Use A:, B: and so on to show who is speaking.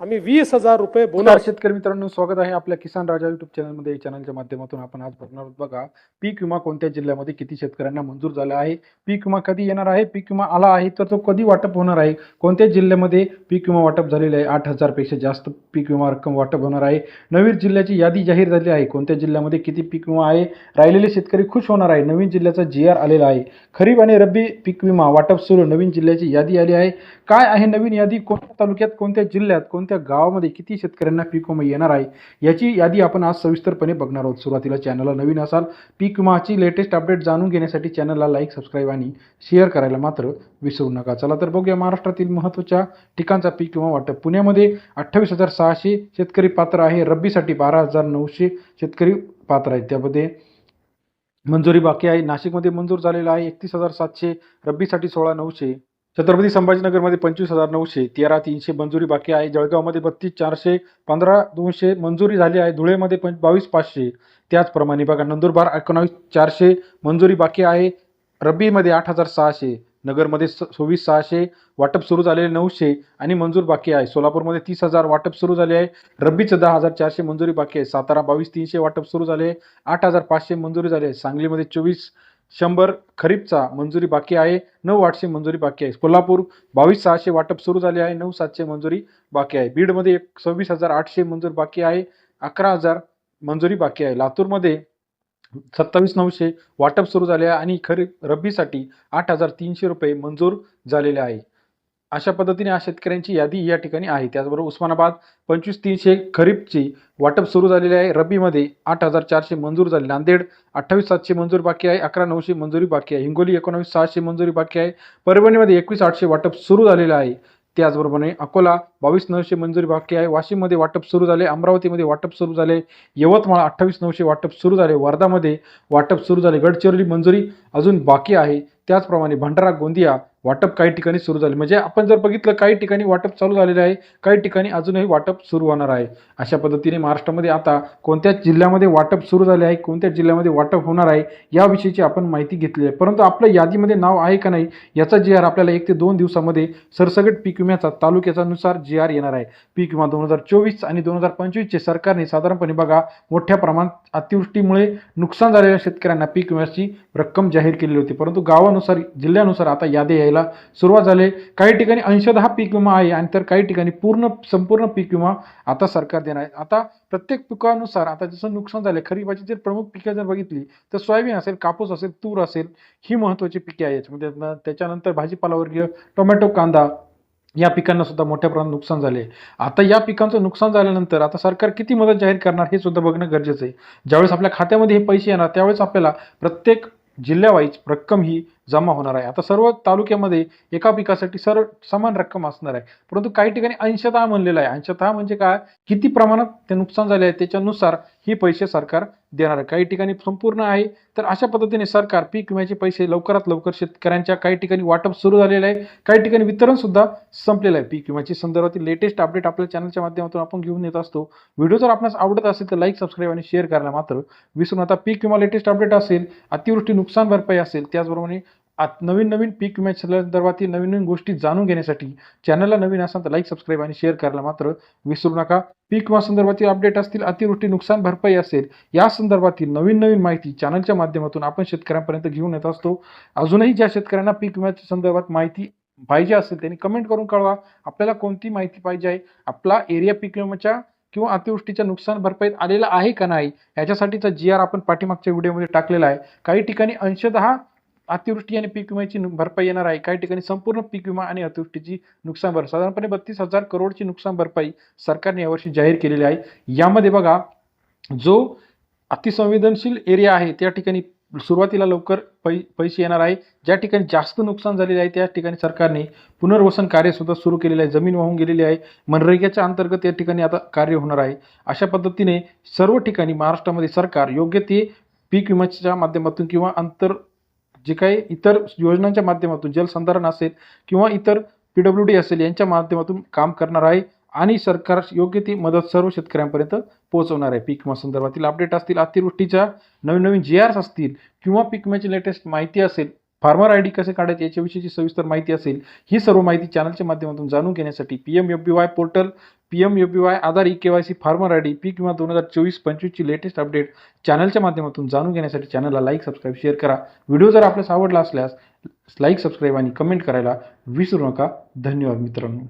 A: आम्ही वीस हजार रुपये बोनस
B: शेतकरी मित्रांनो स्वागत आहे आपल्या किसान राजा युट्यूब चॅनलमध्ये या चॅनलच्या माध्यमातून आपण आज बघणार आहोत बघा पीक विमा कोणत्या जिल्ह्यामध्ये किती शेतकऱ्यांना मंजूर झाला आहे? पीक विमा कधी येणार आहे? पीक विमा आला आहे तर तो कधी वाटप होणार आहे? कोणत्या जिल्ह्यामध्ये पीक विमा वाटप झालेले आहे? आठ हजारपेक्षा जास्त पीक विमा रक्कम वाटप होणार आहे. नवीन जिल्ह्याची यादी जाहीर झाली आहे. कोणत्या जिल्ह्यामध्ये किती पीक विमा आहे? राहिलेले शेतकरी खुश होणार आहे. नवीन जिल्ह्याचा जी आर आलेला आहे. खरीप आणि रब्बी पीक विमा वाटप सुरू. नवीन जिल्ह्याची यादी आली आहे. काय आहे नवीन यादी? कोणत्या तालुक्यात कोणत्या जिल्ह्यात कोणत्या गावामध्ये किती शेतकऱ्यांना पीक विमा येणार आहे याची यादी आपण आज सविस्तरपणे बघणार आहोत. सुरुवातीला चॅनलला नवीन असाल पीक विमाची लेटेस्ट अपडेट जाणून घेण्यासाठी चॅनलला लाईक सबस्क्राईब आणि शेअर करायला मात्र विसरू नका. चला तर बघूया महाराष्ट्रातील महत्त्वाच्या ठिकाणचा पीक विमा वाटप. पुण्यामध्ये अठ्ठावीस हजार सहाशे शेतकरी पात्र आहे. रब्बीसाठी बारा हजार नऊशे शेतकरी पात्र आहेत. त्यामध्ये मंजुरी बाकी आहे. नाशिकमध्ये मंजूर झालेला आहे एकतीस हजार सातशे रब्बीसाठी सोळा नऊशे छत्रपती संभाजीनगरमध्ये पंचवीस हजार नऊशे तेरा तीनशे मंजुरी बाकी आहे. जळगावमध्ये बत्तीस चारशे पंधरा दोनशे मंजुरी झाली आहे. धुळेमध्ये पंच बावीस पाचशे. त्याचप्रमाणे बघा नंदुरबार एकोणावीस चारशे मंजुरी बाकी आहे. रब्बीमध्ये आठ हजार सहाशे. नगरमध्ये स सव्वीस सहाशे. वाटप सुरू झालेले नऊशे आणि मंजूर बाकी आहे. सोलापूरमध्ये तीस हजार वाटप सुरू झाले आहे. रब्बीचं दहा हजार चारशे मंजुरी बाकी आहे. सातारा बावीस तीनशे वाटप सुरू झाले आहे. आठ हजार पाचशे मंजुरी झाली आहे. सांगलीमध्ये चोवीस शंभर खरीपचा मंजुरी बाकी आहे नऊ आठशे मंजुरी बाकी आहे. कोल्हापूर बावीस सहाशे वाटप सुरू झाले आहे नऊ सातशे मंजुरी बाकी आहे. बीडमध्ये एक सव्वीस हजार आठशे मंजूर बाकी आहे अकरा हजार मंजुरी बाकी आहे. लातूरमध्ये सत्तावीस नऊशे वाटप सुरू झाले आहे आणि खरीप रब्बीसाठी आठ हजार तीनशे रुपये मंजूर झालेले आहे. अशा पद्धतीने या शेतकऱ्यांची यादी या ठिकाणी आहे. त्याचबरोबर उस्मानाबाद पंचवीस तीनशे खरीपची वाटप सुरू झालेली आहे. रब्बीमध्ये आठ हजार चारशे मंजूर झाले. नांदेड अठ्ठावीस सातशे मंजूर बाकी आहे. अकरा नऊशे मंजुरी बाकी आहे. हिंगोली एकोणावीस सहाशे मंजुरी बाकी आहे. परभणीमध्ये एकवीस आठशे वाटप सुरू झालेलं आहे. त्याचबरोबरने अकोला बावीस नऊशे मंजुरी बाकी आहे. वाशिममध्ये वाटप सुरू झाले. अमरावतीमध्ये वाटप सुरू झाले. यवतमाळ अठ्ठावीस नऊशे वाटप सुरू झाले. वर्धामध्ये वाटप सुरू झाले. गडचिरोली मंजुरी अजून बाकी आहे. त्याचप्रमाणे भंडारा गोंदिया वाटप काही ठिकाणी सुरू झाले. म्हणजे आपण जर बघितलं काही ठिकाणी वाटप चालू झालेलं आहे काही ठिकाणी अजूनही वाटप सुरू होणार आहे. अशा पद्धतीने महाराष्ट्रामध्ये आता कोणत्या जिल्ह्यामध्ये वाटप सुरू झाले आहे कोणत्या जिल्ह्यामध्ये वाटप होणार आहे याविषयीची आपण माहिती घेतली आहे. परंतु आपल्या यादीमध्ये नाव आहे का नाही याचा जी आर आपल्याला एक ते दोन दिवसामध्ये सरसगट पीक विम्याचा तालुक्याचा नुसार जी आर येणार आहे. पीक विमा दोन हजार चोवीस आणि दोन हजार पंचवीसचे सरकारने साधारणपणे बघा मोठ्या प्रमाणात अतिवृष्टीमुळे नुकसान झालेल्या शेतकऱ्यांना पीक विम्याची रक्कम जाहीर केलेली होती. परंतु गावानुसार जिल्ह्यानुसार आता यादी यायला सुरुवात झाली काही ठिकाणी अंशतः पीक विमा आहे आणि तर काही ठिकाणी पूर्ण संपूर्ण पीक विमा आता सरकार देणार आहे. आता प्रत्येक पिकानुसार आता जसं नुकसान झालं खरीपाची जर प्रमुख पिकं जर बघितली तर सोयाबीन असेल कापूस असेल तूर असेल ही महत्त्वाची पिके आहेत. म्हणजे त्याच्यानंतर भाजीपालावर्गीय टोमॅटो कांदा या पिकांना सुद्धा मोठ्या प्रमाणात नुकसान झाले आता या पिकांचं नुकसान झाल्यानंतर आता सरकार किती मदत जाहीर करणार हे सुद्धा बघणं गरजेचं आहे. ज्यावेळेस आपल्या खात्यामध्ये हे पैसे येणार त्यावेळेस आपल्याला प्रत्येक जिल्ह्यावाईज रक्कम ही जमा होणार आहे. आता सर्व तालुक्यामध्ये एका पिकासाठी सर्व समान रक्कम असणार आहे. परंतु काही ठिकाणी अंशतः म्हणलेलं आहे. अंशतः म्हणजे काय? किती प्रमाणात ते नुकसान झाले आहे त्याच्यानुसार ही पैसे सरकार देणार आहे. काही ठिकाणी संपूर्ण आहे. तर अशा पद्धतीने सरकार पीक विम्याचे पैसे लवकरात लवकर शेतकऱ्यांच्या काही ठिकाणी वाटप सुरू झालेलं आहे. काही ठिकाणी वितरण सुद्धा संपलेलं आहे. पीक विम्याची संदर्भातील लेटेस्ट अपडेट आपल्या चॅनलच्या माध्यमातून आपण घेऊन येत असतो. व्हिडिओ जर आपणास आवडत असेल तर लाईक सबस्क्राईब आणि शेअर करायला मात्र विसरून आता पीक विमा लेटेस्ट अपडेट असेल अतिवृष्टी नुकसान भरपाई असेल त्याचबरोबर आत नवीन नवीन पीक विम्या संदर्भातील नवीन नवीन गोष्टी जाणून घेण्यासाठी चॅनलला नवीन असाल तर लाईक सबस्क्राईब आणि शेअर करायला मात्र विसरू नका. पीक विमा संदर्भातील अपडेट असतील अतिवृष्टी नुकसान भरपाई असेल या संदर्भातील नवीन नवीन माहिती चॅनलच्या माध्यमातून आपण शेतकऱ्यांपर्यंत घेऊन येत असतो. अजूनही ज्या शेतकऱ्यांना पीक विम्याच्या संदर्भात माहिती पाहिजे असेल त्यांनी कमेंट करून कळवा. आपल्याला कोणती माहिती पाहिजे आहे? आपला एरिया पीक विम्याच्या किंवा अतिवृष्टीच्या नुकसान भरपाईत आलेला आहे का नाही? याच्यासाठीचा जी आर आपण पाठीमागच्या व्हिडिओमध्ये टाकलेला आहे. काही ठिकाणी अंशतः अतिवृष्टी आणि पीक विम्याची भरपाई येणार आहे. काही ठिकाणी संपूर्ण पीक विमा आणि अतिवृष्टीची नुकसान भरपाई. साधारणपणे बत्तीस हजार करोडची नुकसान भरपाई सरकारने यावर्षी जाहीर केलेली आहे. यामध्ये बघा जो अतिसंवेदनशील एरिया आहे त्या ठिकाणी सुरुवातीला लवकर पै पैसे येणार आहे. ज्या ठिकाणी जास्त नुकसान झालेले आहे त्या ठिकाणी सरकारने पुनर्वसन कार्य सुद्धा सुरू केलेले आहे. जमीन वाहून गेलेली आहे. मनरेगाच्या अंतर्गत या ठिकाणी आता कार्य होणार आहे. अशा पद्धतीने सर्व ठिकाणी महाराष्ट्रामध्ये सरकार योग्य ते पीक विम्याच्या माध्यमातून किंवा अंतर जे काही इतर योजनांच्या माध्यमातून जलसंधारण असेल किंवा इतर पी डब्ल्यू डी असेल यांच्या माध्यमातून काम करणार आहे आणि सरकार योग्य ती मदत सर्व शेतकऱ्यांपर्यंत पोहोचवणार आहे. पीक विमा संदर्भातील अपडेट असतील अतिवृष्टीच्या नवीन नवीन जी आर्स असतील किंवा पीक विम्याची लेटेस्ट माहिती असेल फार्मर आय डी कसे काढायचे याच्याविषयीची सविस्तर माहिती असेल ही सर्व माहिती चॅनलच्या माध्यमातून जाणून घेण्यासाठी P M F B Y portal P M U P Y Aadhaar E K Y C farmer I D पीक विमा दोन हजार चोवीस पंचवीसची लेटेस्ट अपडेट चॅनलच्या माध्यमातून जाणून घेण्यासाठी चॅनलला लाईक सबस्क्राईब शेअर करा. व्हिडिओ जर आपल्यास आवडला असल्यास लाईक सबस्क्राईब आणि कमेंट करायला विसरू नका. धन्यवाद मित्रांनो.